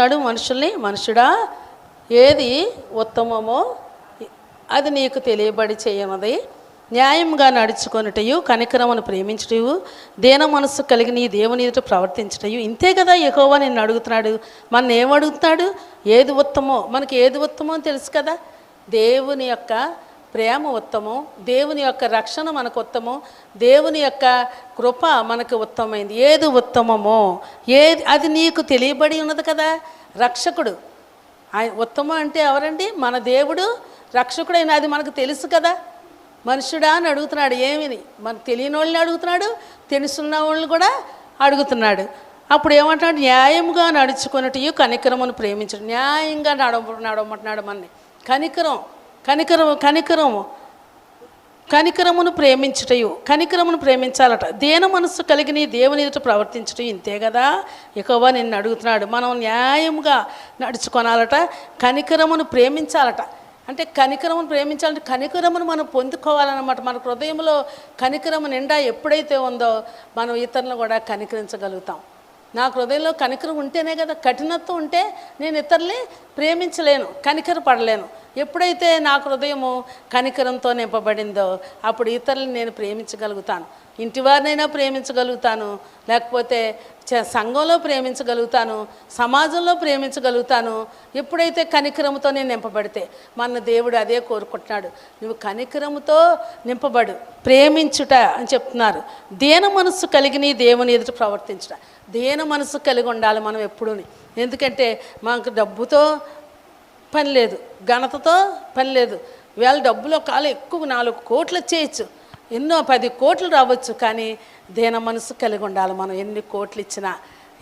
అడుగుతున్నాడు మనుషుల్ని మనుషుడా ఏది ఉత్తమమో అది నీకు తెలియబడి చేయనది న్యాయంగా నడుచుకొనుటయు కనికరమును ప్రేమించుటయు దేన మనస్సు కలిగి నీ దేవుని ఎదుట ప్రవర్తించుటయు. ఇంతే కదా ఎహోవా నిన్ను అడుగుతున్నాడు. మన ఏమడుగుతున్నాడు? ఏది ఉత్తమో మనకి ఏది ఉత్తమో అని తెలుసు కదా? దేవుని యొక్క ప్రేమ ఉత్తమం దేవుని యొక్క రక్షణ మనకు ఉత్తమం దేవుని యొక్క కృప మనకు ఉత్తమమైంది. ఏది ఉత్తమమో ఏది అది నీకు తెలియబడి ఉన్నది కదా? రక్షకుడు. ఆయన ఉత్తమం అంటే ఎవరండి? మన దేవుడు రక్షకుడైన అది మనకు తెలుసు కదా? మనుషుడా అని అడుగుతున్నాడు. ఏమిని మనకు తెలియని వాళ్ళని అడుగుతున్నాడు తెలుసున్న వాళ్ళని కూడా అడుగుతున్నాడు. అప్పుడు ఏమంటున్నాడు? న్యాయముగా నడుచుకున్నట్టు కనికరమును ప్రేమించడు న్యాయంగా నడవ నడవమంటున్నాడు మనని కనికరం. కనికరం కనికరము. కనికరమును ప్రేమించుటయు కనికరమును ప్రేమించాలట. దేన మనస్సు కలిగిన దేవుని ఎదుట ప్రవర్తించటం ఇంతే కదా ఎక్కువ నిన్ను అడుగుతున్నాడు. మనం న్యాయముగా నడుచుకోనాలట కనికరమును ప్రేమించాలట. అంటే కనికరమును ప్రేమించాలంటే కనికరమును మనం పొందుకోవాలన్నమాట. మన హృదయంలో కనికరము నిండా ఎప్పుడైతే ఉందో మనం ఇతరులను కూడా కనికరించగలుగుతాం. నా హృదయంలో కనికరం ఉంటేనే కదా కఠినత్వం ఉంటే నేను ఇతరుల్ని ప్రేమించలేను కనికర పడలేను ఎప్పుడైతే నా హృదయము కనికరంతో నింపబడిందో అప్పుడు ఇతరులను నేను ప్రేమించగలుగుతాను. ఇంటివారినైనా ప్రేమించగలుగుతాను. లేకపోతే చ- సంఘంలో ప్రేమించగలుగుతాను. సమాజంలో ప్రేమించగలుగుతాను. ఎప్పుడైతే కనికరముతో నేను నింపబడితే మన దేవుడు అదే కోరుకుంటున్నాడు. నువ్వు కనికరముతో నింపబడు. ప్రేమించుట అని చెప్తున్నారు. దేన మనస్సు కలిగిన నీ దేవుని ఎదుట ప్రవర్తించుట. దేన మనస్సు కలిగి ఉండాలి మనం ఎప్పుడూని. ఎందుకంటే మనకు డబ్బుతో పని లేదు. ఘనతతో పని లేదు. వేళ డబ్బులో కాలు ఎక్కువ నాలుగు కోట్లు చేయొచ్చు. ఎన్నో పది కోట్లు రావచ్చు కానీ దేన మనసు కలిగి ఉండాలి మనం. ఎన్ని కోట్లు ఇచ్చినా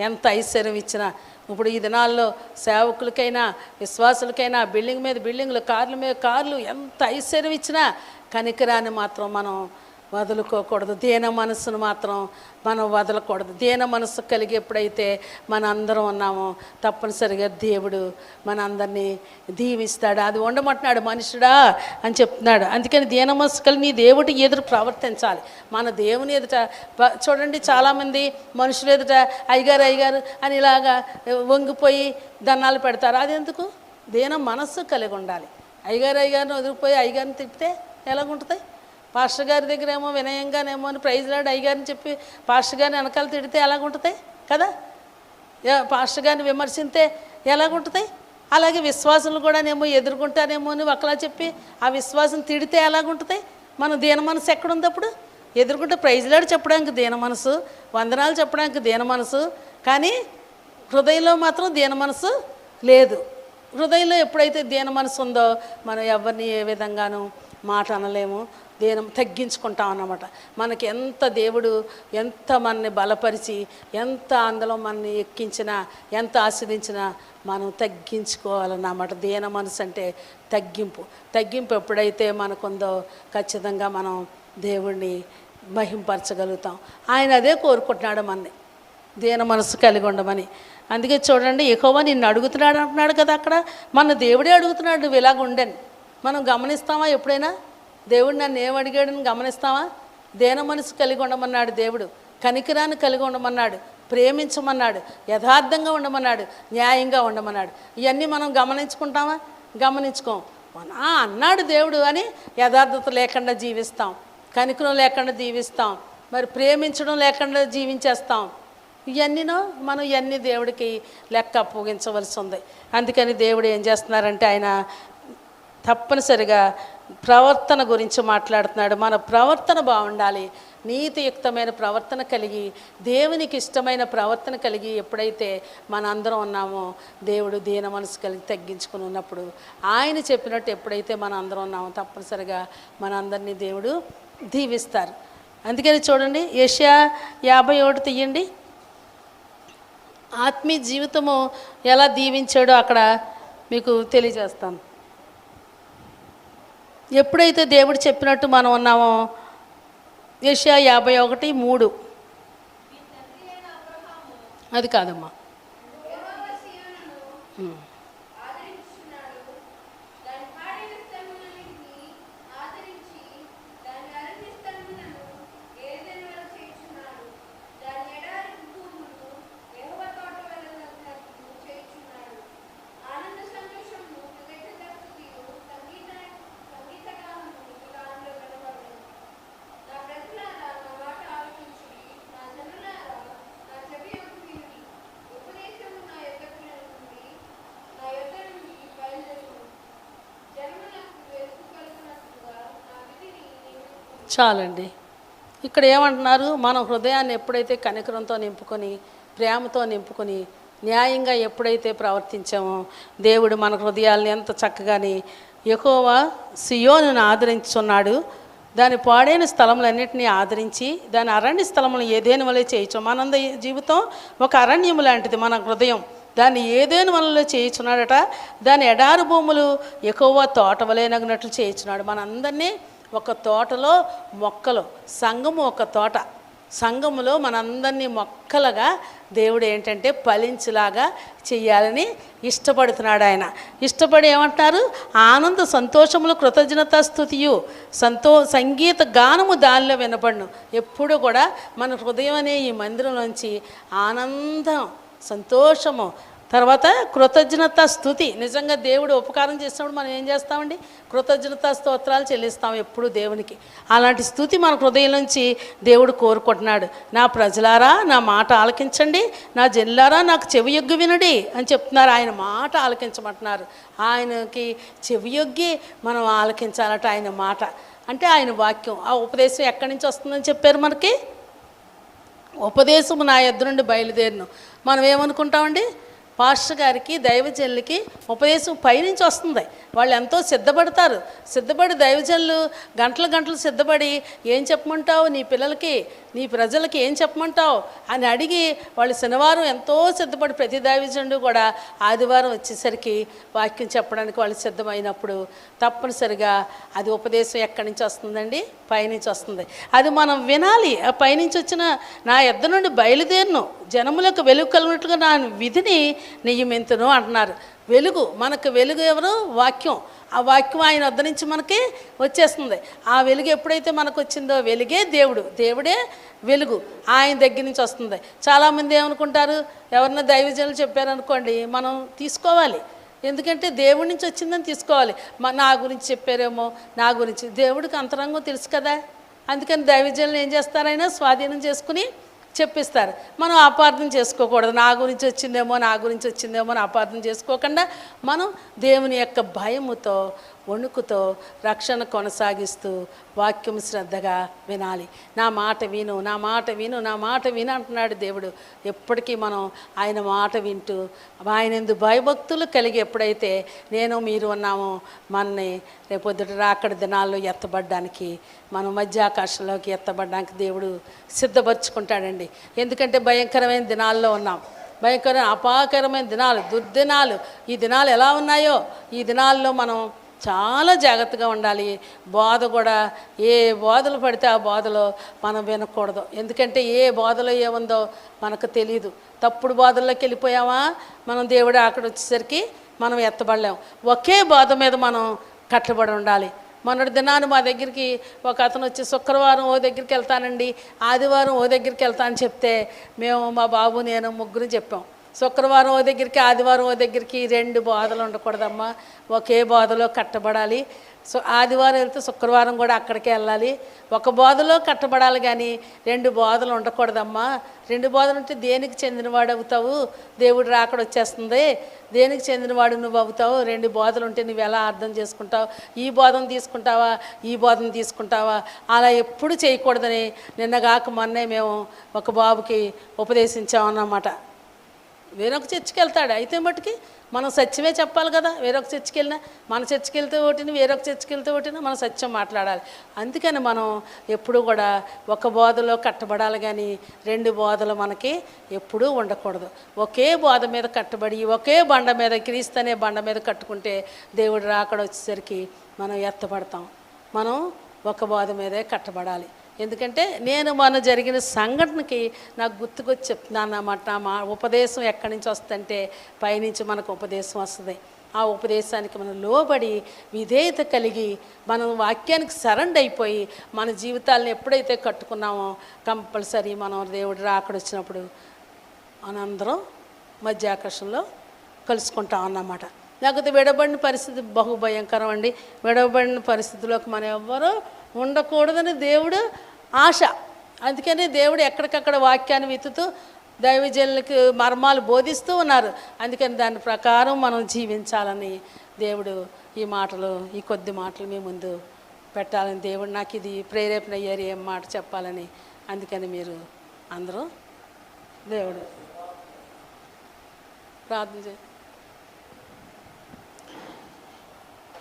ఎంత ఐశ్వర్యం ఇచ్చినా. ఇప్పుడు ఈ దినాల్లో సేవకులకైనా విశ్వాసులకైనా బిల్డింగ్ మీద బిల్డింగ్లు కార్ల మీద కార్లు ఎంత ఐశ్వర్యం ఇచ్చినా కనికరాన్ని మాత్రం మనం వదులుకోకూడదు. దీన మనస్సును మాత్రం మనం వదలకూడదు. దేన మనస్సు కలిగి ఎప్పుడైతే మన అందరం ఉన్నామో తప్పనిసరిగా దేవుడు మన అందరినీ దీవిస్తాడు. అది ఉండమంటున్నాడు మనుషుడా అని చెప్తున్నాడు. అందుకని దీన మనస్సు కలిగి నీ దేవుడి ఎదురు ప్రవర్తించాలి. మన దేవుని ఎదుట చూడండి చాలామంది మనుషులు ఎదుట అయ్యగారు అయ్యగారు అని ఇలాగా వంగిపోయి దండాలు పెడతారు. అది ఎందుకు దేన మనస్సు కలిగి ఉండాలి. అయ్యగారు అయ్యగారిని వదిలిపోయి అయ్యగారిని తిప్పితే ఎలాగుంటుంది? పాస్టర్ గారి దగ్గర ఏమో వినయంగానేమో అని ప్రైజ్ లాడ్ అయ్యగారిని చెప్పి పాస్టర్ గారిని వెనకాల తిడితే ఎలాగుంటుంది? కదా? పాస్టర్ గారిని విమర్శిస్తే ఎలాగుంటుంది? అలాగే విశ్వాసులు కూడానేమో ఎదుర్కొంటానేమో అని ఒకలా చెప్పి ఆ విశ్వాసం తిడితే ఎలాగుంటుంది? మన దీన మనసు ఎక్కడుంది అప్పుడు? ఎదుర్కొంటే ప్రైజ్లాడు చెప్పడానికి దీన మనసు వందనాలు చెప్పడానికి దీన మనసు కానీ హృదయంలో మాత్రం దీన మనసు లేదు. హృదయంలో ఎప్పుడైతే దీన మనసు ఉందో మనం ఎవరిని ఏ విధంగానూ మాట అనలేము. దేనం తగ్గించుకుంటాం అన్నమాట. మనకి ఎంత దేవుడు ఎంత మనని బలపరిచి ఎంత అందులో మనని ఎక్కించినా ఎంత ఆస్వాదించినా మనం తగ్గించుకోవాలన్నమాట. దీన మనసు అంటే తగ్గింపు. తగ్గింపు ఎప్పుడైతే మనకుందో ఖచ్చితంగా మనం దేవుణ్ణి మహింపరచగలుగుతాం. ఆయన అదే కోరుకుంటున్నాడు మనని. దీన మనసు కలిగి ఉండమని. అందుకే చూడండి ఎక్కువ నిన్ను అడుగుతున్నాడు అంటున్నాడు కదా అక్కడ. మన దేవుడే అడుగుతున్నాడు నువ్వు ఇలాగ ఉండని మనం గమనిస్తామా ఎప్పుడైనా? దేవుడు నన్ను ఏమడిగాడని గమనిస్తావా? దేన మనసు కలిగి ఉండమన్నాడు దేవుడు. కనికిరాన్ని కలిగి ఉండమన్నాడు. ప్రేమించమన్నాడు. యథార్థంగా ఉండమన్నాడు. న్యాయంగా ఉండమన్నాడు. ఇవన్నీ మనం గమనించుకుంటామా? గమనించుకోం. మన- అన్నాడు దేవుడు అని యథార్థత లేకుండా జీవిస్తాం. కనికరం లేకుండా జీవిస్తాం. మరి ప్రేమించడం లేకుండా జీవించేస్తాం. ఇవన్నీనో మనం ఇవన్నీ దేవుడికి లెక్క అప్పగించవలసి ఉంది. అందుకని దేవుడు ఏం చేస్తున్నారంటే ఆయన తప్పనిసరిగా ప్రవర్తన గురించి మాట్లాడుతున్నాడు. మన ప్రవర్తన బాగుండాలి. నీతియుక్తమైన ప్రవర్తన కలిగి దేవునికి ఇష్టమైన ప్రవర్తన కలిగి ఎప్పుడైతే మన అందరం ఉన్నామో దేవుడు దీన మనసు కలిగి తగ్గించుకుని ఉన్నప్పుడు ఆయన చెప్పినట్టు ఎప్పుడైతే మన అందరం ఉన్నామో తప్పనిసరిగా మనందరినీ దేవుడు దీవిస్తారు. అందుకని చూడండి ఏషియా యాభై ఒకటి తీయండి. ఆత్మీయ జీవితము ఎలా దీవించాడో అక్కడ మీకు తెలియజేస్తాను. ఎప్పుడైతే దేవుడు చెప్పినట్టు మనం ఉన్నామో? ఏషియా యాభై ఒకటి మూడు. అది కాదమ్మా. చాలండి. ఇక్కడ ఏమంటున్నారు? మన హృదయాన్ని ఎప్పుడైతే కనికరంతో నింపుకొని ప్రేమతో నింపుకొని న్యాయంగా ఎప్పుడైతే ప్రవర్తించామో దేవుడు మన హృదయాల్ని ఎంత చక్కగాని ఎక్కువ సియోను ఆదరించున్నాడు దాని పాడైన స్థలములన్నింటినీ ఆదరించి దాని అరణ్య స్థలములు ఏదేని వల్ల చేయొచ్చు మనంద జీవితం ఒక అరణ్యం లాంటిది మన హృదయం. దాన్ని ఏదేని వలలో చేయించున్నాడట? దాని ఎడారు భూములు ఎక్కువ తోటవలేనగినట్లు చేయించున్నాడు. మనందరినీ ఒక తోటలో మొక్కలు. సంఘము ఒక తోట. సంఘములో మనందరినీ మొక్కలుగా దేవుడు ఏంటంటే ఫలించులాగా చేయాలని ఇష్టపడుతున్నాడు ఆయన. ఇష్టపడి ఏమంటారు ఆనంద సంతోషములు కృతజ్ఞత స్థుతియు సంతో సంగీత గానము దానిలో వినపడును ఎప్పుడు కూడా మన హృదయం అనే ఈ మందిరంలోంచి ఆనందం సంతోషము తర్వాత కృతజ్ఞత స్థుతి. నిజంగా దేవుడు ఉపకారం చేసినప్పుడు మనం ఏం చేస్తామండి? కృతజ్ఞత స్తోత్రాలు చెల్లిస్తాం ఎప్పుడు దేవునికి. అలాంటి స్థుతి మన హృదయం నుంచి దేవుడు కోరుకుంటున్నాడు. నా ప్రజలారా నా మాట ఆలకించండి. నా జల్లారా నాకు చెవియొగ్గు వినుడి అని చెప్తున్నారు. ఆయన మాట ఆలకించమంటున్నారు. ఆయనకి చెవియొగ్గి మనం ఆలకించాలట ఆయన మాట. అంటే ఆయన వాక్యం. ఆ ఉపదేశం ఎక్కడి నుంచి వస్తుందని చెప్పారు మనకి? ఉపదేశం నా ఎద్దు నుండి బయలుదేరిను. మనం ఏమనుకుంటామండి? పాస్టర్ గారికి దైవజనులకి ఉపదేశం పైనుంచి వస్తుంది. వాళ్ళు ఎంతో సిద్ధపడతారు. సిద్ధపడి దైవజనులు గంటలు గంటలు సిద్ధపడి ఏం చెప్పమంటావు? నీ పిల్లలకి నీ ప్రజలకి ఏం చెప్పమంటావు? అని అడిగి వాళ్ళు శనివారం ఎంతో సిద్ధపడి ప్రతి దైవజనుడు కూడా ఆదివారం వచ్చేసరికి వాక్యం చెప్పడానికి వాళ్ళు సిద్ధమైనప్పుడు తప్పనిసరిగా అది ఉపదేశం ఎక్కడి నుంచి వస్తుందండి? పైనుంచి వస్తుంది. అది మనం వినాలి. ఆ పైనుంచి వచ్చిన నా ఎద్ద నుండి బయలుదేరను. జనములకు వెలుగు కలిగినట్లుగా నా విధిని నియమింతును అంటున్నారు. వెలుగు మనకు వెలుగు ఎవరు? వాక్యం. ఆ వాక్యం ఆయన వద్ద నుంచి మనకి వచ్చేస్తుంది. ఆ వెలుగు ఎప్పుడైతే మనకు వచ్చిందో వెలుగే దేవుడు. దేవుడే వెలుగు. ఆయన దగ్గర నుంచి వస్తుంది. చాలామంది ఏమనుకుంటారు? ఎవరన్నా దైవజనులు చెప్పారనుకోండి మనం తీసుకోవాలి. ఎందుకంటే దేవుడి నుంచి వచ్చిందని తీసుకోవాలి. మా నా గురించి చెప్పారేమో? నా గురించి. దేవుడికి అంతరంగం తెలుసు కదా. అందుకని దైవజనులు ఏం చేస్తారైనా స్వాధీనం చేసుకుని చెప్పిస్తారు. మనం అపార్థం చేసుకోకూడదు. నా గురించి వచ్చిందేమో నా గురించి వచ్చిందేమో అని అపార్థం చేసుకోకుండా మనం దేవుని యొక్క భయముతో వణుకుతో రక్షణ కొనసాగిస్తూ వాక్యం శ్రద్ధగా వినాలి. నా మాట విను నా మాట విను నా మాట విను అంటున్నాడు దేవుడు. ఎప్పటికీ మనం ఆయన మాట వింటూ ఆయన ఎందు భయభక్తులు కలిగి ఎప్పుడైతే నేను మీరు ఉన్నామో మనని రేపొద్దుట రాకడ దినాల్లో ఎత్తబడ్డానికి మనం మధ్యాకాశంలోకి ఎత్తబడడానికి దేవుడు సిద్ధపరచుకుంటాడండి. ఎందుకంటే భయంకరమైన దినాల్లో ఉన్నాం. భయంకరమైన అపాకరమైన దినాలు దుర్దినాలు ఈ దినాలు ఎలా ఉన్నాయో ఈ దినాల్లో మనం చాలా జాగ్రత్తగా ఉండాలి. బోధ కూడా ఏ బోధలు పడితే ఆ బోధలో మనం వినకూడదు. ఎందుకంటే ఏ బోధలో ఏముందో మనకు తెలియదు తప్పుడు బోధల్లోకి వెళ్ళిపోయామా? మనం దేవుడు అక్కడ వచ్చేసరికి మనం ఎత్తబడలేం. ఒకే బోధ మీద మనం కట్టబడి ఉండాలి. మొన్నటి దినాన్ని మా దగ్గరికి ఒక అతను వచ్చి శుక్రవారం ఓ దగ్గరికి వెళ్తానండి. ఆదివారం ఓ దగ్గరికి వెళ్తా అని చెప్తే మేము మా బాబు నేను ముగ్గురు చెప్పాం. శుక్రవారం ఓ దగ్గరికి ఆదివారం ఓ దగ్గరికి రెండు బోధలు ఉండకూడదమ్మా. ఒకే బోధలో కట్టబడాలి. సో ఆదివారం వెళ్తే శుక్రవారం కూడా అక్కడికే వెళ్ళాలి. ఒక బోధలో కట్టబడాలి కానీ రెండు బోధలు ఉండకూడదమ్మా. రెండు బోధలు ఉంటే దేనికి చెందినవాడు అవుతావు? దేవుడు రాకడ వచ్చేస్తుంది. దేనికి చెందినవాడు నువ్వు అవుతావు? రెండు బోధలు ఉంటే నువ్వు ఎలా అర్థం చేసుకుంటావు? ఈ బోధన తీసుకుంటావా? ఈ బోధన తీసుకుంటావా? అలా ఎప్పుడు చేయకూడదని నిన్నగాక మొన్నే మేము ఒక బాబుకి ఉపదేశించామన్నమాట. వేరొక చర్చికి వెళ్తాడు. అయితే మటుకి మనం సత్యమే చెప్పాలి కదా. వేరొక చర్చికి వెళ్ళినా మన చర్చికి వెళ్తే ఓటిని వేరొక చర్చికి వెళ్తే ఓటినా మనం సత్యం మాట్లాడాలి. అందుకని మనం ఎప్పుడూ కూడా ఒక బోధలో కట్టబడాలి కానీ రెండు బోధలు మనకి ఎప్పుడూ ఉండకూడదు. ఒకే బోధ మీద కట్టబడి ఒకే బండ మీద క్రీస్తనే బండ మీద కట్టుకుంటే దేవుడు రాకడ వచ్చేసరికి మనం ఎత్తపడతాం మనం ఒక బోధ మీదే కట్టబడాలి. ఎందుకంటే నేను మన జరిగిన సంఘటనకి నాకు గుర్తుకొచ్చి చెప్తున్నాను అన్నమాట. మా ఉపదేశం ఎక్కడి నుంచి వస్తుందంటే పైనుంచి మనకు ఉపదేశం వస్తుంది. ఆ ఉపదేశానికి మనం లోబడి విధేయత కలిగి మనం వాక్యానికి సరెండ్ అయిపోయి మన జీవితాలను ఎప్పుడైతే కట్టుకున్నామో కంపల్సరీ మనం దేవుడు అక్కడ వచ్చినప్పుడు మనందరం మధ్యాకర్షణలో కలుసుకుంటాం అన్నమాట. లేకపోతే విడబడిన పరిస్థితి బహుభయంకరం అండి. విడబడిన పరిస్థితిలోకి మనం ఎవ్వరూ ఉండకూడదని దేవుడు ఆశ. అందుకని దేవుడు ఎక్కడికక్కడ వాక్యాన్ని విత్తుతూ దైవజనులకు మర్మాలు బోధిస్తూ ఉన్నారు. అందుకని దాని ప్రకారం మనం జీవించాలని దేవుడు ఈ మాటలు ఈ కొద్ది మాటలు మీ ముందు పెట్టాలని దేవుడు నాకు ఇది ప్రేరేపణ అయ్యారు ఏం మాట చెప్పాలని. అందుకని మీరు అందరూ దేవుడు ప్రార్థన చే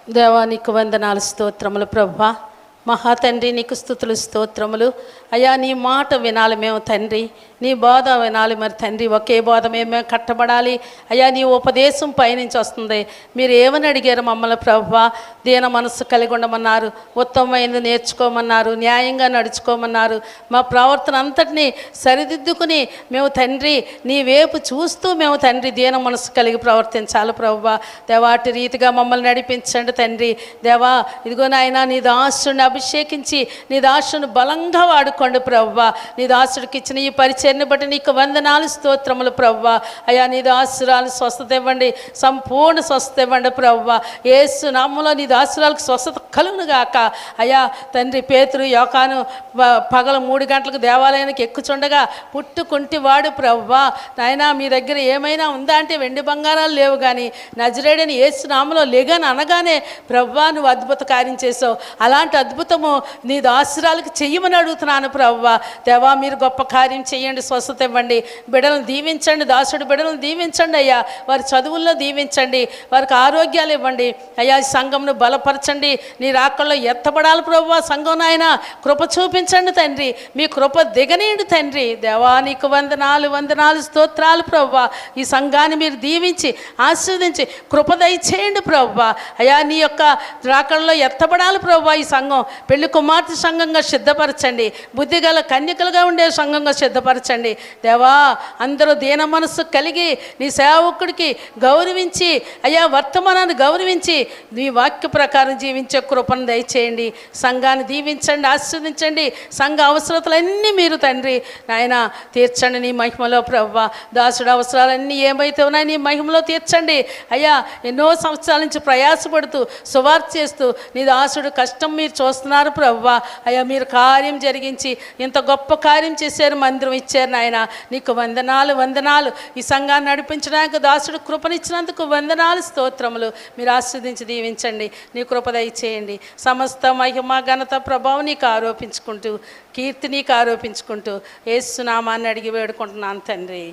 దేవా వందనాలు స్తోత్రములు ప్రభా. మహా తండ్రి నీకు స్థుతులు స్తోత్రములు. అయ్యా నీ మాట వినాలి మేము తండ్రి. నీ బోధ వినాలి మరి తండ్రి. ఒకే బోధ మేము కట్టబడాలి. అయ్యా నీ ఉపదేశం పైనుంచి వస్తుంది. మీరు ఏమని అడిగారు మమ్మల్ని ప్రభా? దీన మనస్సు కలిగి ఉండమన్నారు. ఉత్తమమైనది నేర్చుకోమన్నారు. న్యాయంగా నడుచుకోమన్నారు. మా ప్రవర్తన అంతటినీ సరిదిద్దుకుని మేము తండ్రి నీ వైపు చూస్తూ మేము తండ్రి దీన మనస్సు కలిగి ప్రవర్తించాలి ప్రభా. దేవాటి రీతిగా మమ్మల్ని నడిపించండి తండ్రి. దేవా ఇదిగో నాయన నీ దాసుని అభిషేకించి నీ దాసును బలంగా వాడుకోండి ప్రవ్వా. నీ దాసుడికి ఇచ్చిన ఈ పరిచయని బట్టి నీకు వందనాలు స్తోత్రములు ప్రవ్వా. అయ్యా నీ దాసురాలు స్వస్థత ఇవ్వండి. సంపూర్ణ స్వస్థత ఇవ్వండి ప్రవ్వా. ఏసు నామంలో నీ దాసురాలకు స్వస్థత కలుగునుగాక అయ్యా తండ్రి పేతురు యోకాను ప- పగల మూడు గంటలకు దేవాలయానికి ఎక్కుచుండగా పుట్టుకుంటి వాడు ప్రవ్వా. నాయనా మీ దగ్గర ఏమైనా ఉందా అంటే వెండి బంగారాలు లేవు కానీ నజరేడని ఏసు నామలో లేగని అనగానే ప్రవ్వా నువ్వు అద్భుత కార్యం చేసావు అలాంటి అద్భుత అద్భుతము నీ దాసురాలకు చెయ్యమని అడుగుతున్నాను ప్రవ్వ. దేవా మీరు గొప్ప కార్యం చేయండి స్వస్థత ఇవ్వండి. బిడలను దీవించండి దాసుడు బిడలను దీవించండి అయ్యా. వారి చదువుల్లో దీవించండి వారికి ఆరోగ్యాలు ఇవ్వండి. అయ్యా ఈ సంఘంను బలపరచండి. నీ రాకల్లో ఎత్తబడాలి ప్రవ్వ సంఘం నాయన. కృప చూపించండి తండ్రి. మీ కృప దిగనీయండి తండ్రి. దేవా నీకు వందనాలు వందనాలు స్తోత్రాలు ప్రవ్వ. ఈ సంఘాన్ని మీరు దీవించి ఆశీర్వదించి కృప దయచేయండి ప్రవ్వ. అయ్యా నీ యొక్క రాకల్లో ఎత్తబడాలి ప్రవ్వ ఈ సంఘం. పెళ్ళి కుమార్తె సంఘంగా సిద్ధపరచండి. బుద్ధిగల కన్యకలుగా ఉండే సంఘంగా సిద్ధపరచండి. దేవా అందరూ దీన మనస్సు కలిగి నీ సేవకుడికి గౌరవించి అయ్యా వర్తమానాన్ని గౌరవించి నీ వాక్య ప్రకారం జీవించే కృపను దయచేయండి. సంఘాన్ని దీవించండి ఆస్వాదించండి సంఘ అవసరతలన్నీ మీరు తండ్రి. నాయన తీర్చండి నీ మహిమలో ప్రవ్వ. దాసుడు అవసరాలన్నీ ఏమైతే ఉన్నాయో నీ మహిమలో తీర్చండి. అయ్యా ఎన్నో సంవత్సరాల నుంచి ప్రయాసపడుతూ సువార్త చేస్తూ నీ దాసుడు కష్టం మీరు వస్తున్నారు ప్రవ్వ. అయ్యా మీరు కార్యం జరిగించి ఇంత గొప్ప కార్యం చేశారు మందిరం ఇచ్చారు నాయన. నీకు వందనాలు వందనాలు. ఈ సంఘాన్ని నడిపించడానికి దాసుడు కృపనిచ్చినందుకు వందనాలు స్తోత్రములు. మీరు ఆస్వాదించి దీవించండి. నీ కృప దయచేయండి. సమస్త మహిమ ఘనత ప్రభావం నీకు ఆరోపించుకుంటూ కీర్తి నీకు ఆరోపించుకుంటూ ఏసునామాన్ని అడిగి వేడుకుంటున్నాను తండ్రి.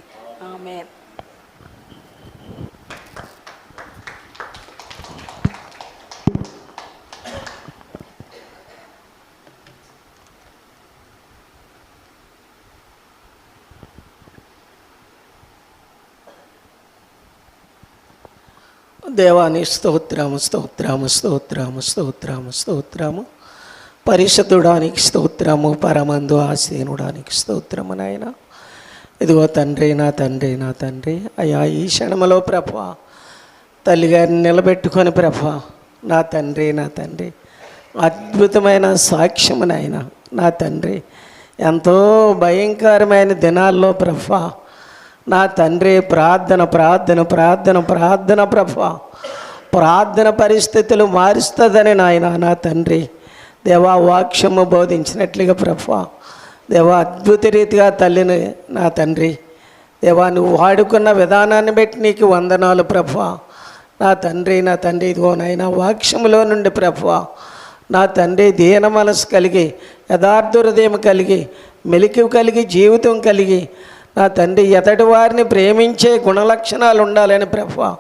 ఆమె దేవాని స్తోత్రాము స్తోత్రాము స్తోత్రాము స్తోత్రాము స్తోత్రాము. పరిశుద్ధుడానికి స్తోత్రము పరమందు ఆసీనుడానికి స్తోత్రము నాయన. ఇదిగో తండ్రి నా తండ్రి నా తండ్రి అయ్యా ఈ క్షణములో ప్రభ తల్లిగారిని నిలబెట్టుకొని ప్రభ నా తండ్రి నా తండ్రి అద్భుతమైన సాక్ష్యము నాయన నా తండ్రి. ఎంతో భయంకరమైన దినాల్లో ప్రభా నా తండ్రి ప్రార్థన ప్రార్థన ప్రార్థన ప్రార్థన ప్రభ. ప్రార్థన పరిస్థితులు మారుస్తుందని నాయన నా తండ్రి. దేవా వాక్యము బోధించినట్లుగా ప్రభ. దేవా అద్భుత రీతిగా తల్లిని నా తండ్రి. దేవా నువ్వు వాడుకున్న విధానాన్ని బట్టి నీకు వందనాలు ప్రభ. నా తండ్రి నా తండ్రి ఇదిగో నాయన వాక్యములో నుండి ప్రభ. నా తండ్రి దీన మనసు కలిగి యథార్థ హృదయం కలిగి మెలికి కలిగి జీవితం కలిగి నా తండ్రి ఎతటి వారిని ప్రేమించే గుణలక్షణాలు ఉండాలని ప్రభా.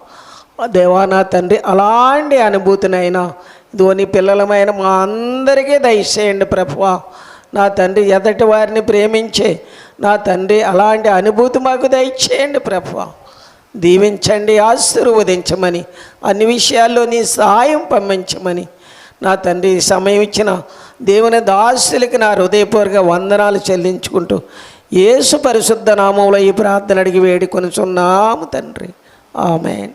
దేవా నా తండ్రి అలాంటి అనుభూతినైనా ఇదిగో నీ పిల్లలమైన మా అందరికీ దయచేయండి ప్రభువ నా తండ్రి ఎదటి వారిని ప్రేమించే నా తండ్రి అలాంటి అనుభూతి మాకు దయచేయండి ప్రభువ దీవించండి ఆశీర్వదించమని అన్ని విషయాల్లో నీ సహాయం పంపించమని నా తండ్రి సమయం ఇచ్చిన దేవుని దాసులకి నా హృదయపూర్వక వందనాలు చెల్లించుకుంటూ యేసు పరిశుద్ధ నామంలో ఈ ప్రార్థన అడిగి వేడుకొని చున్నాము తండ్రి. ఆమెన్.